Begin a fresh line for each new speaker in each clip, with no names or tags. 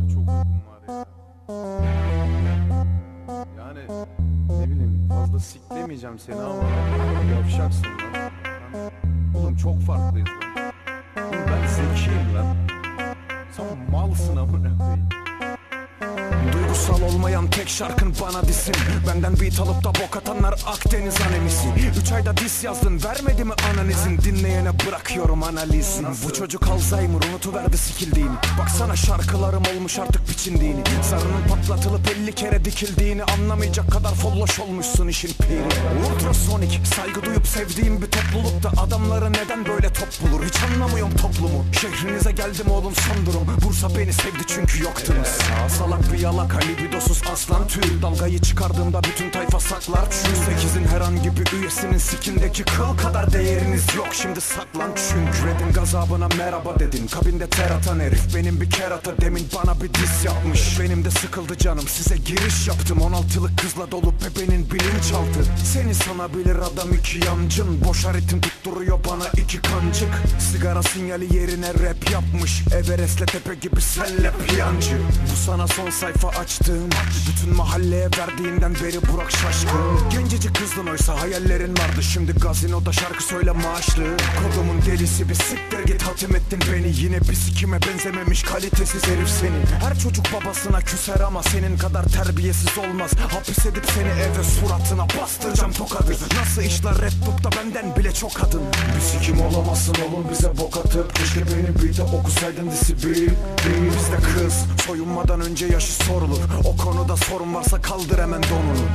var çok uykum var ya. Yani ne bileyim fazla siklemeyeceğim seni ama yavşaksın lan. Oğlum çok farklıyız lan. Oğlum ben zekiyim lan. Sen malsın amına koyayım.
Duygusal olmayan tek şarkın bana disin. Benden beat alıp da bok atanlar Akdeniz anemisi. Üç ayda dis yazdın vermedi mi analizin? Dinleyene bırakıyorum analizin. Bu çocuk Alzheimer unutuverdi sikildiğini. Baksana şarkılarım olmuş artık biçindiğini. Sarının patlatılıp elli kere dikildiğini Anlamayacak kadar folloş olmuşsun işin piri. Ultrasonik saygı duyup sevdiğim bir toplulukta Adamları neden böyle top bulur? Hiç anlamıyorum toplumu. Şehrinize geldim oğlum son durum. Bursa beni sevdi çünkü yoktunuz. Salak bir yalaka libidosuz aslan tüy Dalgayı çıkardığımda bütün tayfa saklar. Çünkü sekizin herhangi bir üyesinin sikindeki kıl kadar değeriniz yok. Şimdi saklan çünkü Red'in gazabına merhaba dedin. Kabinde ter atan herif benim bir kerata Demin bana bir diss yapmış. Benim de sıkıldı canım size giriş yaptım. 16'lık kızla dolu bebenin bilinçaltı. Seni sanabilir adam iki yancın Boşa ritim tutturuyor bana iki kancık. Sigara sinyali yerine rap yapmış. Everest'le tepe gibi selle piyancı. Bu sana son sayfa açtım Bütün mahalleye verdiğinden beri Burak şaşkın. Gencecik kızdın oysa hayallerin vardı. Şimdi gazinoda şarkı söyle maaşlı. Kodumun delisi bir siktir git hatim ettin beni. Yine bir sikime benzememiş kalitesiz herif senin. Her çocuk babasına küser ama senin kadar terbiyesiz olmaz. Hapis edip seni eve suratına bastıracağım tokadı. Nasıl işler Red Book'ta benden bile çok kadın Bir sikim olamazsın oğlum bize bok atıp. Keşke benim beat'e okusaydın disiplin. Bizde kız soyunmadan önce yaşı sorulur. O konuda varsa kaldır hemen donunu.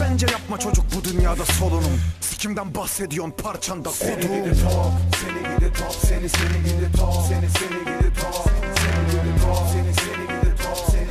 Bence yapma çocuk bu dünyada solunum. Sikimden bahsediyorsun parçanda kodum Seni gidi top, seni gidi top Seni seni gidi top, seni seni gidi top Seni gidi top, seni seni gidi top Seni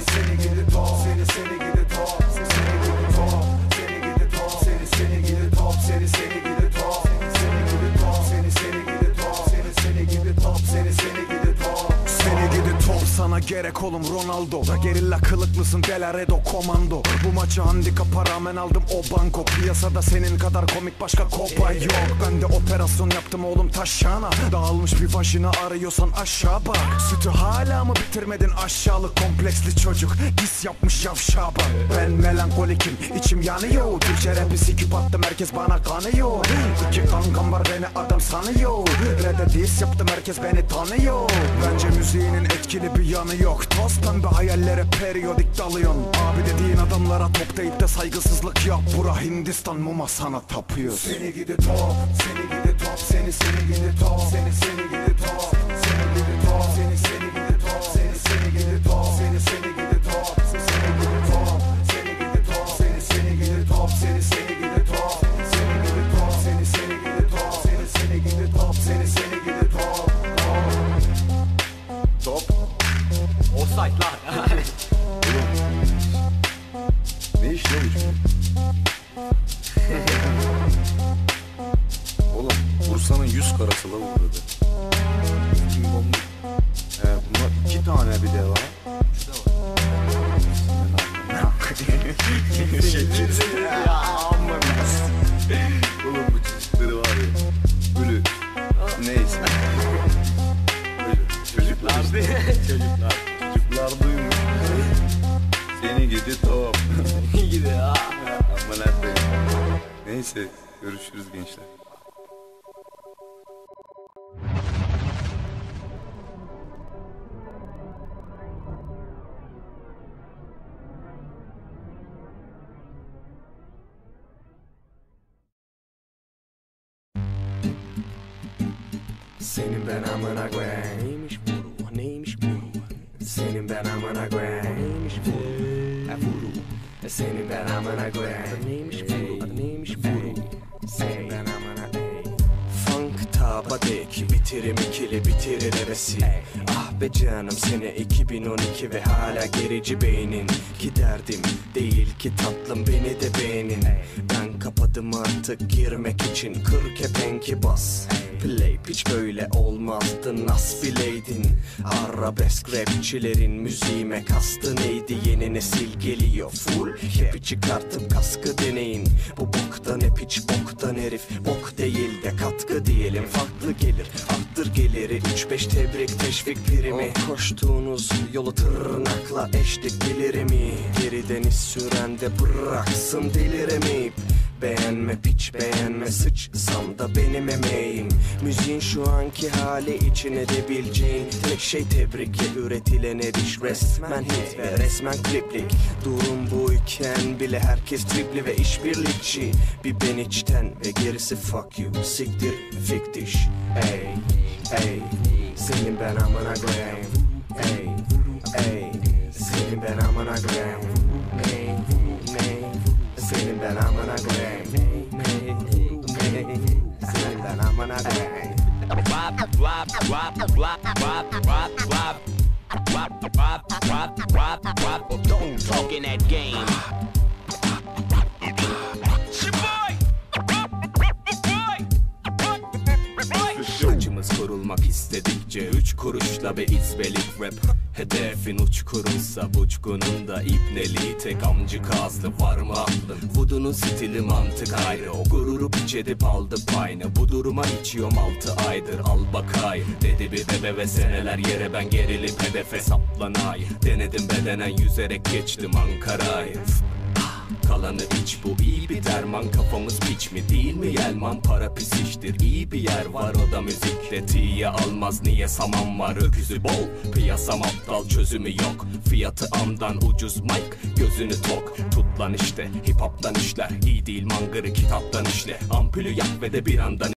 oğlum Ronaldo. Gerilla kılıklısın Delaredo komando. Bu maçı handikapa rağmen aldım o banko. Piyasada senin kadar komik başka kopa yok. Ben de operasyon yaptım oğlum taşağına Dağılmış bir vajina arıyorsan aşağı bak. Sütü hala mı bitirmedin aşağılık kompleksli çocuk? Dis yapmış yavşağa bak. Ben melankolikim içim yanıyor. Türkçe rapi sikip attım herkes bana kanıyor. İki kankam var beni adam sanıyor. Red'e dis yaptım herkes beni tanıyor. Bence müziğinin etkili bir yanı yok Toz pembe hayallere periyodik dalıyorsun. Abi dediğin adamlara top deyip de saygısızlık yap. Bura Hindistan muma sana tapıyor Seni gidi top,
Bu dedi. Kim bomba? He bunlar iki tane bir de var. Şekil.
ya amma.
Oğlum bu çocukları var ya. Böyle neyse. Çocuklar.
Çocuklar.
Çocuklar duymuş. Seni gidi top.
Gidi ha.
Aman. Neyse görüşürüz gençler.
Senin ben amına koyayım Neymiş bu? Neymiş bu? Senin ben amına koyayım Neymiş bu? E vuru E Senin ben amına koyayım Neymiş bu? Neymiş bu? Senin ben amına ey Funk tabadaki bitirim ikili bitirir hevesi Ah be canım sene 2012 ve hala gerici beynin. Giderdim değil ki tatlım beni de beğenin. Ben kapadım artık girmek için kır kepenki bas. Play Hiç böyle olmazdı nas bileydin. Arabesk rapçilerin müziğime kastı neydi? Yeni nesil geliyor full Hepi çıkartıp kaskı deneyin. Bu boktan hep hiç boktan herif Bok değil de katkı diyelim. Farklı gelir arttır geliri. 3-5 tebrik teşvik primi O koştuğunuz yolu tırnakla eşlik gelir mi? Geriden iz süren de bıraksın deliremeyip Beğenme piç beğenme sıçsam da benim emeğim. Müziğin şu anki hali için edebileceğin Tek şey tebrikle üretilen eriş Resmen hit ve resmen kliplik. Durum buyken bile herkes tripli ve işbirlikçi. Bir ben içten ve gerisi fuck you Siktir fiktiş. Ey ey Senin ben amına koyayım Ey ey Senin ben amına koyayım Ey ey senin ben amına koyayım Ne, ne, Senin ben amına koyayım
Wap, wap, wap, wap, wap, wap, wap. Wap, wap, wap, wap, wap. Don't talk in that game.
İstedikçe Üç kuruşla bir izbelik rap. Hedefin uçkurunsa Buçkunun da ipneliği Tek amcı kazdı var mı aklın Vudunun stili mantık ayrı O gururu piç edip aldı payını. Bu duruma içiyorum altı aydır Al bakay. Dedi bir bebe ve seneler yere Ben gerilip hedefe saplanay. Denedim bedenen yüzerek geçtim Ankara'yı Kalanı iç bu iyi bir derman. Kafamız piç mi değil mi? Yelman Para pis iştir iyi bir yer var O da müzikle tiye almaz Niye saman var? Öküzü bol Piyasam aptal çözümü yok. Fiyatı amdan ucuz mic Gözünü tok. Tut lan işte Hip hop'tan işler. İyi değil mangırı kitaptan işle. Ampulü yak ve de bir andan